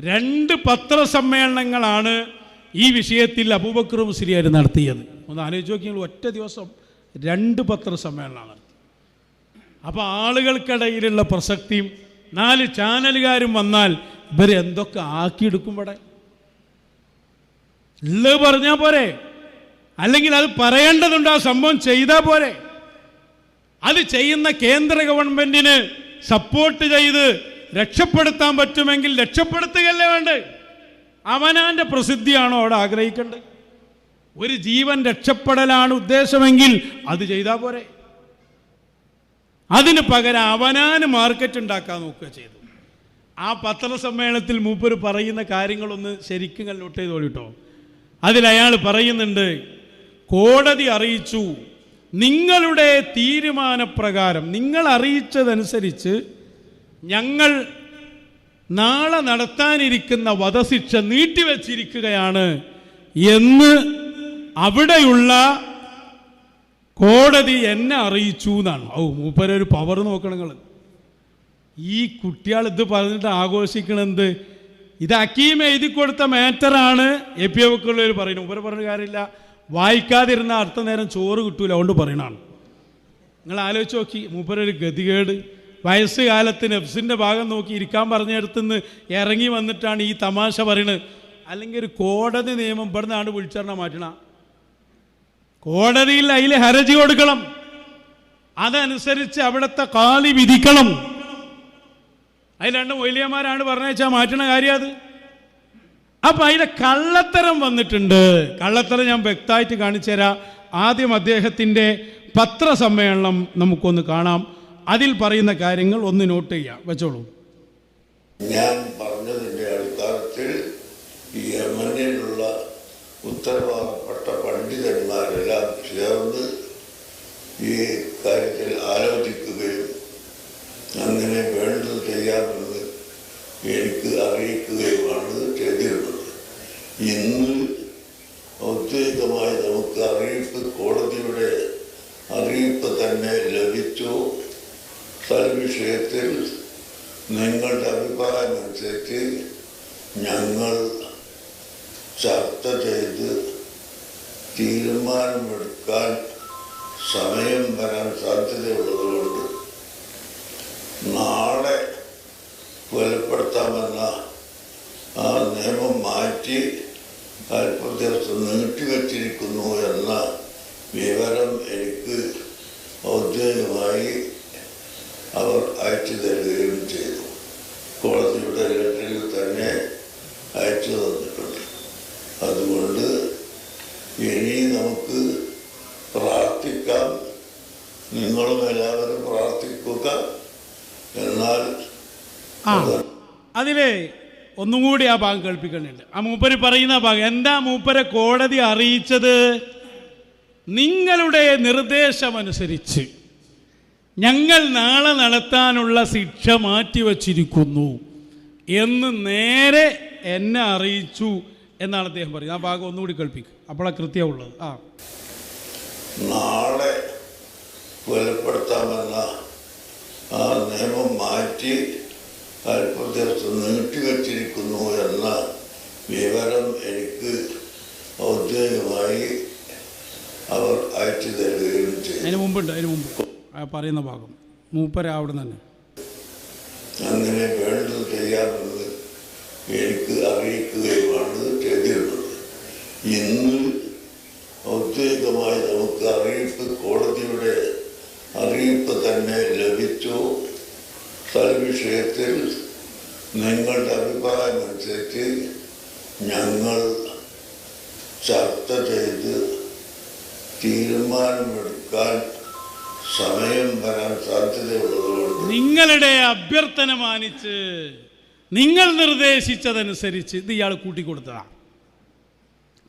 രണ്ട് പത്രസമ്മേളനങ്ങളാണ് ഈ വിഷയത്തിൽ അബൂബക്കർ മുസ്ലിയാർ നടത്തിയത്. ഒന്ന് ആലോചിച്ച് നോക്കി നിങ്ങൾ ഒറ്റ ദിവസം രണ്ട് പത്രസമ്മേളനമാണ് അപ്പോൾ ആളുകൾക്കിടയിലുള്ള പ്രസക്തിയും നാല് ചാനലുകാരും വന്നാൽ ഇവർ എന്തൊക്കെ ആക്കിയെടുക്കും ഇവിടെ? ഉള്ളത് പറഞ്ഞാൽ പോരെ? അല്ലെങ്കിൽ അത് പറയേണ്ടതുണ്ട് ആ സംഭവം ചെയ്താൽ പോരെ? അത് ചെയ്യുന്ന കേന്ദ്ര ഗവൺമെന്റിന് സപ്പോർട്ട് ചെയ്ത് രക്ഷപ്പെടുത്താൻ പറ്റുമെങ്കിൽ രക്ഷപ്പെടുത്തുകയല്ലേ വേണ്ടേ? അവനാന്റെ പ്രസിദ്ധിയാണോ അവിടെ ആഗ്രഹിക്കേണ്ടത്? ഒരു ജീവൻ രക്ഷപ്പെടലാണ് ഉദ്ദേശമെങ്കിൽ അത് ചെയ്താൽ പോരെ. അതിന് പകരം അവനാന് മാർക്കറ്റ് ഉണ്ടാക്കാൻ നോക്കുക ചെയ്തു. ആ പത്രസമ്മേളനത്തിൽ മൂപ്പര് പറയുന്ന കാര്യങ്ങളൊന്ന് ശരിക്കും നോട്ട് ചെയ്തോളിട്ടോ അതിൽ അയാൾ പറയുന്നുണ്ട് കോടതി അറിയിച്ചു. നിങ്ങളുടെ തീരുമാനപ്രകാരം നിങ്ങൾ അറിയിച്ചതനുസരിച്ച് ഞങ്ങൾ നാളെ നടത്താനിരിക്കുന്ന വധശിക്ഷ നീട്ടിവെച്ചിരിക്കുകയാണ് എന്ന് അവിടെയുള്ള കോടതി എന്നെ അറിയിച്ചു എന്നാണ്. ഓ മൂപ്പരൊരു പവർ നോക്കണം നിങ്ങൾ ഈ കുട്ടികൾ ഇത് പറഞ്ഞിട്ട് ആഘോഷിക്കണെന്ത് ഇത് അക്കീം എഴുതി കൊടുത്ത മാറ്ററാണ് എ പി ഒക്കെയുള്ളവർ പറയുന്നത് മൂപ്പര് പറഞ്ഞ കാര്യമില്ല. വായിക്കാതിരുന്ന അടുത്ത നേരം ചോറ് കിട്ടൂല. അതുകൊണ്ട് പറയണതാണ്. നിങ്ങൾ ആലോചിച്ച് നോക്കി. മൂപ്പരൊരു ഗതികേട്. വയസ്സുകാലത്ത് നെഫ്സിന്റെ ഭാഗം നോക്കി ഇരിക്കാൻ പറഞ്ഞിടത്തുനിന്ന് ഇറങ്ങി വന്നിട്ടാണ് ഈ തമാശ പറയണത് അല്ലെങ്കിൽ ഒരു കോടതി നിയമം ഇവിടുന്നാണ് വിളിച്ചറിഞ്ഞ മാറ്റണ. കോടതിയിൽ അതിൽ ഹരജി കൊടുക്കണം. അതനുസരിച്ച് അവിടുത്തെ കാലി വിധിക്കണം. അതിൽ രണ്ട് മൊയ്ലിയന്മാരാണ് പറഞ്ഞാൽ മാറ്റണ കാര്യം അത്. അപ്പൊ അതിലെ കള്ളത്തരം വന്നിട്ടുണ്ട്. കള്ളത്തരം ഞാൻ വ്യക്തമായിട്ട് കാണിച്ചു തരാം ആദ്യം അദ്ദേഹത്തിന്റെ പത്രസമ്മേളനം നമുക്കൊന്ന് കാണാം. അതിൽ പറയുന്ന കാര്യങ്ങൾ ഒന്ന് നോട്ട് ചെയ്യാം. വെച്ചോളൂ. ഞാൻ പറഞ്ഞതിന്റെ അടിസ്ഥാനത്തിൽ യമനിലുള്ള ഉത്തരവാദപ്പെട്ട പണ്ഡിതന്മാരെല്ലാം ചേർന്ന് ഈ കാര്യത്തിൽ ആലോചിക്കുകയും അങ്ങനെ വേണ്ടത് ചെയ്യാമെന്ന് എനിക്ക് അറിയിക്കുകയുമാണ് ചെയ്തിരുന്നത്. ഇന്ന് ഔദ്യോഗികമായി നമുക്ക് അറിയിപ്പ് കോടതിയുടെ അറിയിപ്പ് തന്നെ ലഭിച്ചു. വിഷയത്തിൽ നിങ്ങളുടെ അഭിപ്രായം അനുസരിച്ച് ഞങ്ങൾ ചർച്ച ചെയ്ത് തീരുമാനമെടുക്കാൻ സമയം വരാൻ സാധ്യതയുള്ളതുകൊണ്ട് നാളെ കൊലപ്പെടുത്താമെന്ന ആ നിയമം മാറ്റി അല്പ ദിവസം നീട്ടിവച്ചിരിക്കുന്നു എന്ന വിവരം എനിക്ക് ഔദ്യോഗികമായി അവർ അയച്ചു തരികയും ചെയ്തു. കോടതിയുടെ ലെറ്ററിൽ തന്നെ അയച്ചു തന്നിട്ടുണ്ട്. അതുകൊണ്ട് ഇനി നമുക്ക് പ്രാർത്ഥിക്കാം. നിങ്ങളും എല്ലാവരും പ്രാർത്ഥിക്കുക. എന്നാൽ അതിലെ ഒന്നും കൂടി ആ ഭാഗം കേൾപ്പിക്കുന്നുണ്ട്. ആ മൂപ്പര് പറയുന്ന ഭാഗം എന്താ മൂപ്പരെ കോടതി അറിയിച്ചത്? നിങ്ങളുടെ നിർദ്ദേശമനുസരിച്ച്. ഞങ്ങൾ നാളെ നടത്താനുള്ള ശിക്ഷ മാറ്റിവച്ചിരിക്കുന്നു എന്ന് നേരെ എന്നെ അറിയിച്ചു എന്നാണ് അദ്ദേഹം പറയുന്നത്. ആ ഭാഗം ഒന്നുകൂടി കേൾപ്പിക്കും. അപ്പോഴാണ് കൃത്യമുള്ളത് ആ. നാളെ കൊലപ്പെടുത്താമെന്ന ആ നിയമം മാറ്റി അല്പ ദിവസം നീട്ടിവച്ചിരിക്കുന്നു എന്ന വിവരം എനിക്ക് ഔദ്യോഗികമായി അവർ അയച്ചു തരികയും ചെയ്തു. അതിന് മുമ്പുണ്ട് അതിന് മുമ്പ്. പറയുന്ന ഭാഗം. മൂപ്പര അവിടെ തന്നെ. അങ്ങനെ വേണ്ടത് ചെയ്യാറുള്ളത് എനിക്ക് അറിയിക്കുകയുമാണ് ചെയ്തിട്ടുള്ളത്. ഇന്ന് ഔദ്യോഗികമായി നമുക്ക് അറിയിപ്പ് കോടതിയുടെ അറിയിപ്പ് തന്നെ ലഭിച്ചു. വിഷയത്തിൽ നിങ്ങളുടെ അഭിപ്രായം അനുസരിച്ച് ഞങ്ങൾ ചർച്ച ചെയ്ത് തീരുമാനമെടുക്കാൻ സമയം വരാൻ സാധ്യതയുള്ളതുകൊണ്ട് നിങ്ങളുടെ അഭ്യർത്ഥന മാനിച്ച് നിങ്ങൾ നിർദ്ദേശിച്ചതനുസരിച്ച് ഇത് ഇയാൾ കൂട്ടിക്കൊടുത്തതാണ്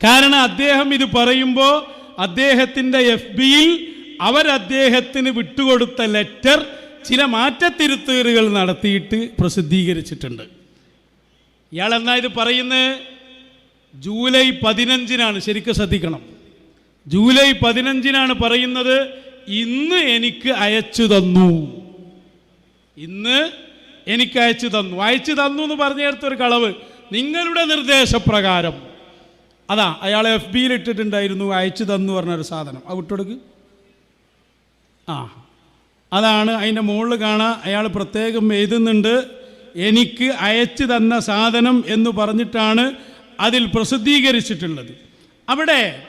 കാരണം അദ്ദേഹം ഇത് പറയുമ്പോൾ അദ്ദേഹത്തിന്റെ എഫ് ബിയിൽ അവരദ്ദേഹത്തിന് വിട്ടുകൊടുത്ത ലെറ്റർ ചില മാറ്റത്തിരുത്തലുകൾ നടത്തിയിട്ട് പ്രസിദ്ധീകരിച്ചിട്ടുണ്ട്. ഇയാൾ എന്നാ ഇത് പറയുന്നത് ജൂലൈ പതിനഞ്ചിനാണ് ശരിക്കും ശ്രദ്ധിക്കണം. ജൂലൈ പതിനഞ്ചിനാണ് പറയുന്നത് ഇന്ന് എനിക്ക് അയച്ചു തന്നു. ഇന്ന് എനിക്ക് അയച്ചു തന്നു. അയച്ചു തന്നു എന്ന് പറഞ്ഞെടുത്ത ഒരു കളവ്. നിങ്ങളുടെ നിർദ്ദേശപ്രകാരം. അതാ അയാൾ എഫ് ബിയിൽ ഇട്ടിട്ടുണ്ടായിരുന്നു അയച്ചു തന്നു പറഞ്ഞൊരു സാധനം. അത് വിട്ടുകൊടുക്ക് ആ അതാണ് അതിന്റെ മുകളിൽ കാണാൻ അയാൾ പ്രത്യേകം എഴുതുന്നുണ്ട് എനിക്ക് അയച്ചു തന്ന സാധനം എന്ന് പറഞ്ഞിട്ടാണ് അതിൽ പ്രസിദ്ധീകരിച്ചിട്ടുള്ളത്. അവിടെ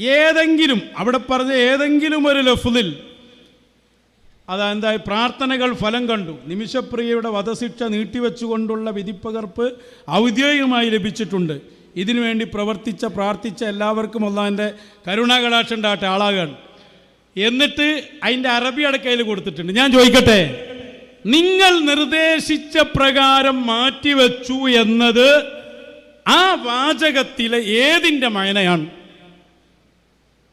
ഏതെങ്കിലും അവിടെ പറഞ്ഞ ഏതെങ്കിലും ഒരു ലഫ്ലിൽ എന്താ പ്രാർത്ഥനകൾ ഫലം കണ്ടു. നിമിഷപ്രിയയുടെ വധശിക്ഷ നീട്ടിവെച്ചുകൊണ്ടുള്ള വിധിപ്പകർപ്പ് ഔദ്യോഗികമായി ലഭിച്ചിട്ടുണ്ട്. ഇതിനുവേണ്ടി പ്രവർത്തിച്ച പ്രാർത്ഥിച്ച എല്ലാവർക്കും ഒന്നാന്റെ കരുണാകടാക്ഷം ഉണ്ടാകട്ടെ ആളാകാണ് എന്നിട്ട് അതിന്റെ അറബി അടക്കയിൽ കൊടുത്തിട്ടുണ്ട്. ഞാൻ ചോദിക്കട്ടെ നിങ്ങൾ നിർദ്ദേശിച്ച പ്രകാരം മാറ്റിവെച്ചു എന്നത് ആ വാചകത്തിലെ ഏതിന്റെ മയനയാണ്?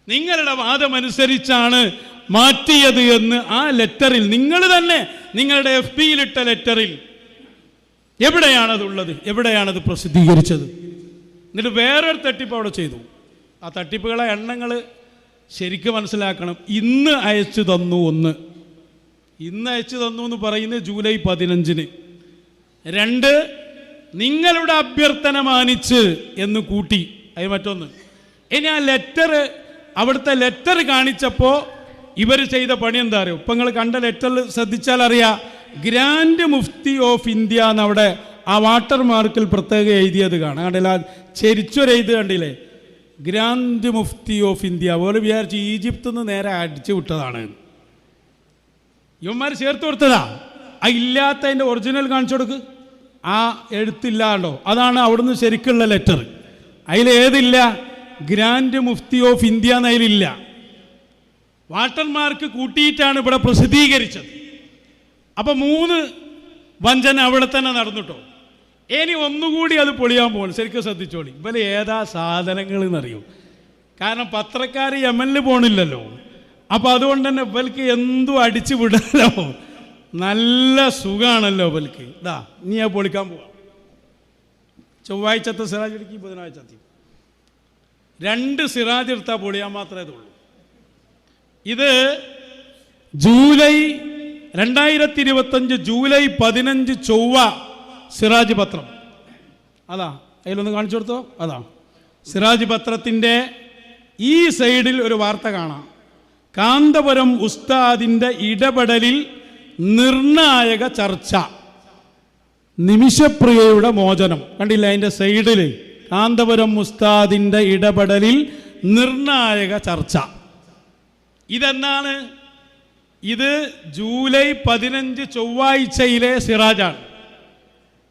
നിങ്ങളുടെ വാദമനുസരിച്ചാണ് മാറ്റിയത് എന്ന് ആ ലെറ്ററിൽ നിങ്ങൾ തന്നെ നിങ്ങളുടെ എഫ് പിയിലിട്ട ലെറ്ററിൽ. എവിടെയാണതുള്ളത്? എവിടെയാണത് പ്രസിദ്ധീകരിച്ചത്? എന്നിട്ട് വേറൊരു തട്ടിപ്പ് അവിടെ ചെയ്തു. ആ തട്ടിപ്പുകളെ എണ്ണങ്ങൾ ശരിക്കും മനസ്സിലാക്കണം. ഇന്ന് അയച്ചു തന്നു ഒന്ന്. ഇന്ന് അയച്ചു തന്നു എന്ന് പറയുന്നത് ജൂലൈ പതിനഞ്ചിന്. രണ്ട് നിങ്ങളുടെ അഭ്യർത്ഥന മാനിച്ച് എന്ന് കൂട്ടി. അത് മറ്റൊന്ന്. ഇനി ആ ലെറ്റർ അവിടുത്തെ ലെറ്റർ കാണിച്ചപ്പോൾ ഇവർ ചെയ്ത പണി എന്താ അറിയോ? ഇപ്പം നിങ്ങൾ കണ്ട ലെറ്ററിൽ ശ്രദ്ധിച്ചാൽ അറിയാ ഗ്രാൻഡ് മുഫ്തി ഓഫ് ഇന്ത്യ എന്നവിടെ ആ വാട്ടർ മാർക്കിൽ പ്രത്യേകം എഴുതിയത് കാണാം. കണ്ടില്ല എഴുതി കണ്ടില്ലേ? ഗ്രാൻഡ് മുഫ്തി ഓഫ് ഇന്ത്യ പോലെ വിചാരിച്ച് ഈജിപ്തിൽ നിന്ന് നേരെ അടിച്ചു വിട്ടതാണ്. ഇവന്മാർ ചേർത്ത് കൊടുത്തതാ. ആ ഇല്ലാത്തതിന്റെ ഒറിജിനൽ കാണിച്ചു കൊടുക്ക്. ആ എഴുത്തില്ലാണ്ടോ? അതാണ് അവിടുന്ന് ശരിക്കുള്ള ലെറ്റർ അതിൽ ഏതില്ല ഗ്രാൻഡ് മുഫ്തി ഓഫ് ഇന്ത്യ എന്നതിലില്ല വാട്ടർമാർക്ക് കൂട്ടിയിട്ടാണ് ഇവിടെ പ്രസിദ്ധീകരിച്ചത്. അപ്പോൾ മൂന്ന് വഞ്ചന അവിടെ തന്നെ നടന്നിട്ടോ. ഇനി ഒന്നുകൂടി അത് പൊളിയാൻ പോകണം. ശരിക്കും ശ്രദ്ധിച്ചോളി. ഇവലെ ഏതാ സാധനങ്ങൾ എന്നറിയും? കാരണം പത്രക്കാർ യമനിൽ പോണില്ലല്ലോ. അപ്പോൾ അതുകൊണ്ട് തന്നെ ഇവൽക്ക് എന്തും അടിച്ചു വിടല്ലോ നല്ല സുഖമാണല്ലോ ഇവൽക്ക്. ഇതാ നീ ആ പൊളിക്കാൻ പോവാം. ചൊവ്വാഴ്ചത്തെ സിറാജ് ബുധനാഴ്ച രണ്ട് സിറാജ് എടുത്താൽ പൊളിയാൻ മാത്രമേ ഇതുള്ളൂ. ഇത് ജൂലൈ രണ്ടായിരത്തി ഇരുപത്തഞ്ച് ജൂലൈ പതിനഞ്ച് ചൊവ്വ സിറാജ് പത്രം. അതാ അതിലൊന്ന് കാണിച്ചു കൊടുത്തോ? അതാ. സിറാജ് പത്രത്തിന്റെ ഈ സൈഡിൽ ഒരു വാർത്ത കാണാം. കാന്തപുരം ഉസ്താദിന്റെ ഇടപെടലിൽ നിർണായക ചർച്ച. നിമിഷപ്രിയയുടെ മോചനം. കണ്ടില്ല അതിന്റെ സൈഡിൽ കാന്തപുരം മുസ്താദിന്റെ ഇടപെടലിൽ നിർണായക ചർച്ച. ഇതെന്നാണ്? ഇത് ജൂലൈ പതിനഞ്ച് ചൊവ്വാഴ്ചയിലെ സിറാജാണ്.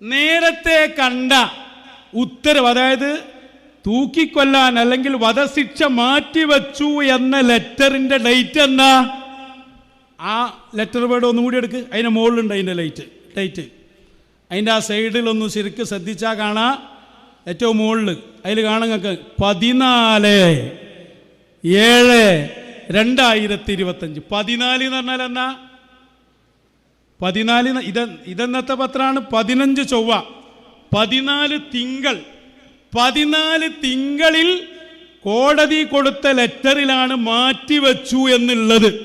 നേരത്തെ കണ്ട ഉത്തരവ് അതായത് തൂക്കിക്കൊല്ലാൻ അല്ലെങ്കിൽ വധശിക്ഷ മാറ്റിവെച്ചു എന്ന ലെറ്ററിന്റെ ഡേറ്റ് എന്താ? ആ ലെറ്റർ വേർഡ് ഒന്നുകൂടി എടുക്ക്. അതിന്റെ മുകളിലുണ്ട് അതിന്റെ ലൈറ്റ് ഡേറ്റ്. അതിന്റെ ആ സൈഡിലൊന്ന് ശരിക്കും ശ്രദ്ധിച്ചാൽ കാണാം. ഏറ്റവും മുകളിൽ അതിൽ കാണുങ്ങൾക്ക് പതിനാല് ഏഴ് രണ്ടായിരത്തി ഇരുപത്തഞ്ച് പതിനാല് എന്ന് പറഞ്ഞാൽ എന്നാ? പതിനാല് ഇത് ഇതെന്നത്തെ പത്രമാണ്? പതിനഞ്ച് ചൊവ്വ. പതിനാല് തിങ്കൾ. പതിനാല് തിങ്കളിൽ കോടതി കൊടുത്ത ലെറ്ററിലാണ് മാറ്റിവെച്ചു എന്നുള്ളത്.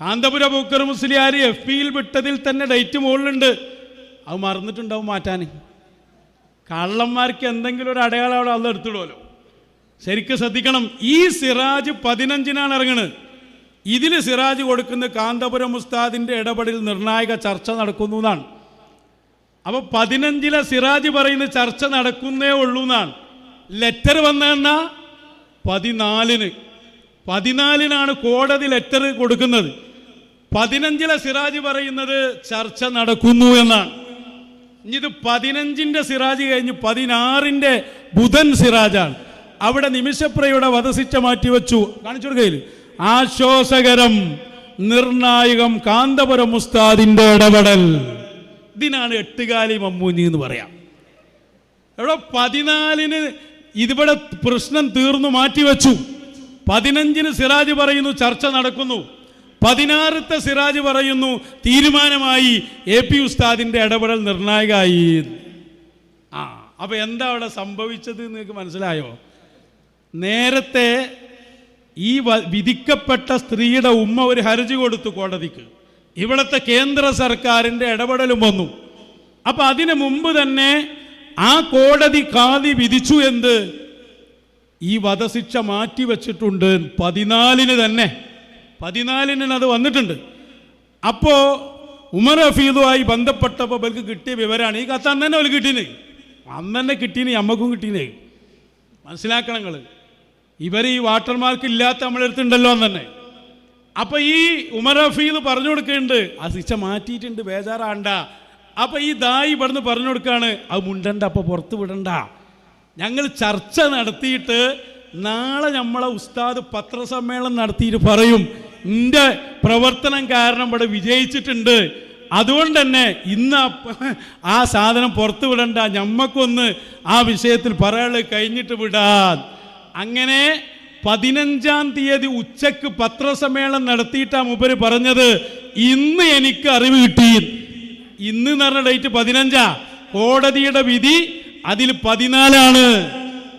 കാന്തപുര ബൂക്കർ മുസ്ലിയാർ എഫ് പിയിൽ വിട്ടതിൽ തന്നെ ഡേറ്റ് മുകളിലുണ്ട്. അത് മറന്നിട്ടുണ്ടാവും മാറ്റാൻ. കള്ളന്മാർക്ക് എന്തെങ്കിലും ഒരു അടയാളം അവിടെ അത് എടുത്തിടുമല്ലോ ശരിക്കും ശ്രദ്ധിക്കണം. ഈ സിറാജ് പതിനഞ്ചിനാണ് ഇറങ്ങുന്നത് ഇതിൽ സിറാജ് കൊടുക്കുന്ന കാന്തപുരം ഉസ്താദിന്റെ ഇടപെടൽ നിർണായക ചർച്ച നടക്കുന്നു എന്നാണ്. അപ്പൊ പതിനഞ്ചിലെ സിറാജ് പറയുന്ന ചർച്ച നടക്കുന്നേ ഉള്ളൂ എന്നാണ്. ലെറ്റർ വന്നതെന്ന പതിനാലിന്. പതിനാലിനാണ് കോടതി ലെറ്റർ കൊടുക്കുന്നത്. പതിനഞ്ചിലെ സിറാജ് പറയുന്നത് ചർച്ച നടക്കുന്നു എന്നാണ്. ഇനി ഇത് പതിനഞ്ചിന്റെ സിറാജ് കഴിഞ്ഞ് പതിനാറിന്റെ ബുധൻ സിറാജാണ്. അവിടെ നിമിഷപ്രയുടെ വധശിക്ഷ മാറ്റിവെച്ചു. കാണിച്ചു കൊടുക്കയിൽ ആശ്വാസകരം നിർണായകം കാന്തപുരം മുസ്താദിന്റെ ഇടപെടൽ. ഇതിനാണ് എട്ടുകാലി മമ്മൂഞ്ഞി എന്ന് പറയാം. എവിടെ പതിനാലിന് ഇതിവിടെ പ്രശ്നം തീർന്നു മാറ്റിവെച്ചു. പതിനഞ്ചിന് സിറാജ് പറയുന്നു ചർച്ച നടക്കുന്നു. പതിനാറത്തെ സിറാജ് പറയുന്നു തീരുമാനമായി എ പി ഉസ്താദിന്റെ ഇടപെടൽ നിർണായകമായി. ആ അപ്പൊ എന്താ അവിടെ സംഭവിച്ചത് നിങ്ങൾക്ക് മനസ്സിലായോ? നേരത്തെ ഈ വിധിക്കപ്പെട്ട സ്ത്രീയുടെ ഉമ്മ ഒരു ഹർജി കൊടുത്തു കോടതിക്ക്. ഇവിടുത്തെ കേന്ദ്ര സർക്കാരിന്റെ ഇടപെടലും വന്നു. അപ്പം അതിനു മുമ്പ് തന്നെ ആ കോടതി കാതി വിധിച്ചു എന്ത്? ഈ വധശിക്ഷ മാറ്റിവെച്ചിട്ടുണ്ട് പതിനാലിന് തന്നെ. പതിനാലിന് അത് വന്നിട്ടുണ്ട്. അപ്പോൾ ഉമർ ഹഫീദുമായി ബന്ധപ്പെട്ടപ്പോൾ അവർക്ക് കിട്ടിയ വിവരമാണ് ഈ കത്ത് അന്ന് തന്നെ അവർ കിട്ടീന്. അന്ന് തന്നെ കിട്ടീന് അമ്മക്കും കിട്ടീന്. മനസ്സിലാക്കണം നിങ്ങൾ ഇവർ ഈ വാട്ടർമാർക്ക് ഇല്ലാത്ത നമ്മളെടുത്തുണ്ടല്ലോ എന്ന് തന്നെ. അപ്പൊ ഈ ഉമർ ഹഫീദ് പറഞ്ഞു കൊടുക്കുന്നുണ്ട് ആ ശിക്ഷ മാറ്റിയിട്ടുണ്ട് ബേജാറാണ്ട. അപ്പൊ ഈ ദായി ഇവിടുന്ന് പറഞ്ഞു കൊടുക്കാണ് അത് മുണ്ടണ്ട അപ്പോൾ പുറത്ത് വിടണ്ട. ഞങ്ങൾ ചർച്ച നടത്തിയിട്ട് നാളെ നമ്മളെ ഉസ്താദ് പത്രസമ്മേളനം നടത്തിയിട്ട് പറയും. എന്റെ പ്രവർത്തനം കാരണം ഇവിടെ വിജയിച്ചിട്ടുണ്ട്. അതുകൊണ്ട് തന്നെ ഇന്ന് ആ സാധനം പുറത്തു വിടണ്ട. ഞമ്മക്കൊന്ന് ആ വിഷയത്തിൽ പറയാൾ കഴിഞ്ഞിട്ട് വിടാൻ അങ്ങനെ പതിനഞ്ചാം തീയതി ഉച്ചയ്ക്ക് പത്രസമ്മേളനം നടത്തിയിട്ടാ മുപ്പര് പറഞ്ഞത്. ഇന്ന് എനിക്ക് അറിവ് കിട്ടി. ഇന്ന് പറഞ്ഞ ഡേറ്റ് പതിനഞ്ചാ. കോടതിയുടെ വിധി അതിൽ പതിനാലാണ്.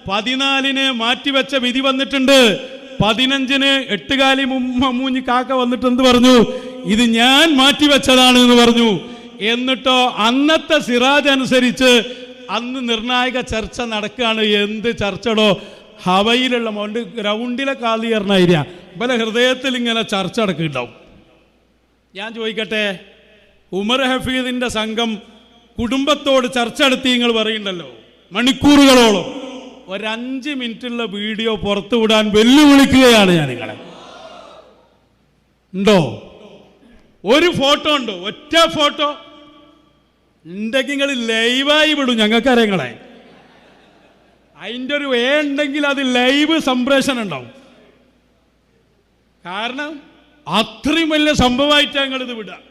പതിനാലിന് മാറ്റിവെച്ച വിധി വന്നിട്ടുണ്ട്. പതിനഞ്ചിന് എട്ടുകാലി മൂഞ്ഞി കാക്ക വന്നിട്ട് എന്ത് പറഞ്ഞു? ഇത് ഞാൻ മാറ്റിവെച്ചതാണ് എന്ന് പറഞ്ഞു. എന്നിട്ടോ അന്നത്തെ സിറാജ് അനുസരിച്ച് അന്ന് നിർണായക ചർച്ച നടക്കുകയാണ്. എന്ത് ചർച്ചടോ? ഹവയിലുള്ള മോണ്ട് ഗ്രൗണ്ടിലെ കാലി പറഞ്ഞായിരിക്കാം ഇവലെ ഹൃദയത്തിൽ ഇങ്ങനെ ചർച്ച നടക്കുന്നുണ്ടാവും. ഞാൻ ചോദിക്കട്ടെ? ഉമർ ഹഫീദിന്റെ സംഘം കുടുംബത്തോട് ചർച്ച നടത്തി നിങ്ങൾ പറയുന്നുണ്ടല്ലോ. മണിക്കൂറുകളോളം. ഒരഞ്ച് മിനിറ്റുള്ള വീഡിയോ പുറത്തു വിടാൻ വെല്ലുവിളിക്കുകയാണ് ഞാൻ നിങ്ങളെ. ഉണ്ടോ? ഒരു ഫോട്ടോ ഉണ്ടോ? ഒറ്റ ഫോട്ടോ? ഉണ്ടെങ്കിൽ നിങ്ങൾ ലൈവായി വിടും ഞങ്ങൾക്കറിയങ്ങളെ അതിന്റെ ഒരു വേ ഉണ്ടെങ്കിൽ അത് ലൈവ് സംപ്രേഷണം ഉണ്ടാവും. കാരണം അത്രയും വലിയ സംഭവമായിട്ടാണ് ഞങ്ങളിത് വിടുക.